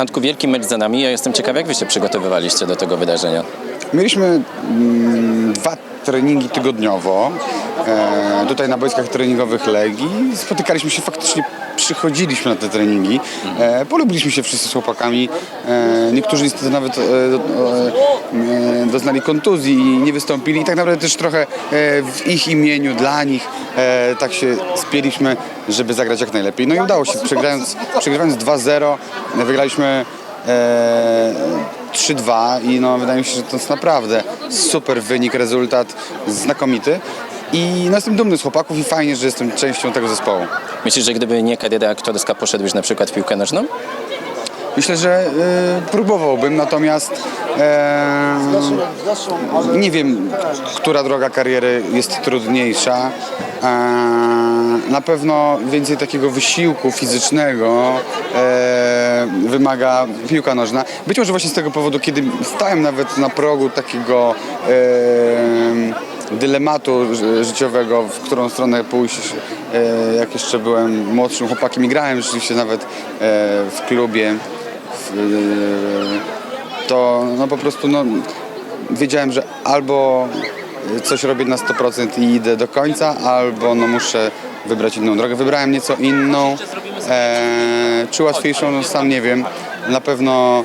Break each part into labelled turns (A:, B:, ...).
A: Antku, wielki mecz za nami. Ja jestem ciekaw, jak wy się przygotowywaliście do tego wydarzenia.
B: Mieliśmy mm, dwa treningi tygodniowo e, tutaj na boiskach treningowych Legii. Spotykaliśmy się faktycznie, przychodziliśmy na te treningi. E, polubiliśmy się wszyscy z chłopakami. E, niektórzy niestety nawet e, e, doznali kontuzji i nie wystąpili. I tak naprawdę też trochę e, w ich imieniu, dla nich e, tak się spieliśmy, żeby zagrać jak najlepiej. No i udało się. Przegrając, przegrywając 2-0 wygraliśmy e, 3-2 i no, wydaje mi się, że to jest naprawdę super wynik, rezultat znakomity. I no, jestem dumny z chłopaków i fajnie, że jestem częścią tego zespołu.
A: Myślisz, że gdyby nie kariera aktorska, poszedłbyś na przykład w piłkę nożną?
B: Myślę, że y, próbowałbym, natomiast e, nie wiem, która droga kariery jest trudniejsza. E, na pewno więcej takiego wysiłku fizycznego e, wymaga piłka nożna. Być może właśnie z tego powodu, kiedy stałem nawet na progu takiego e, dylematu ży- życiowego, w którą stronę pójść, e, jak jeszcze byłem młodszym chłopakiem i grałem rzeczywiście nawet e, w klubie, e, to no po prostu no, wiedziałem, że albo coś robię na 100% i idę do końca, albo no muszę wybrać inną drogę. Wybrałem nieco inną, czy łatwiejszą, no sam nie wiem. Na pewno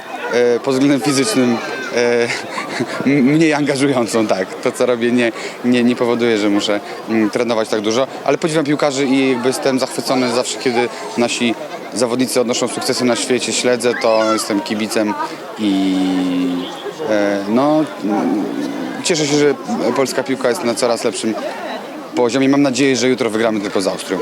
B: pod względem fizycznym mniej angażującą, tak. To, co robię, nie, nie, nie powoduje, że muszę mm, trenować tak dużo, ale podziwiam piłkarzy i jakby jestem zachwycony zawsze, kiedy nasi zawodnicy odnoszą sukcesy na świecie, śledzę to, jestem kibicem i e, no, mm, cieszę się, że polska piłka jest na coraz lepszym poziomie. Mam nadzieję, że jutro wygramy tylko z Austrią.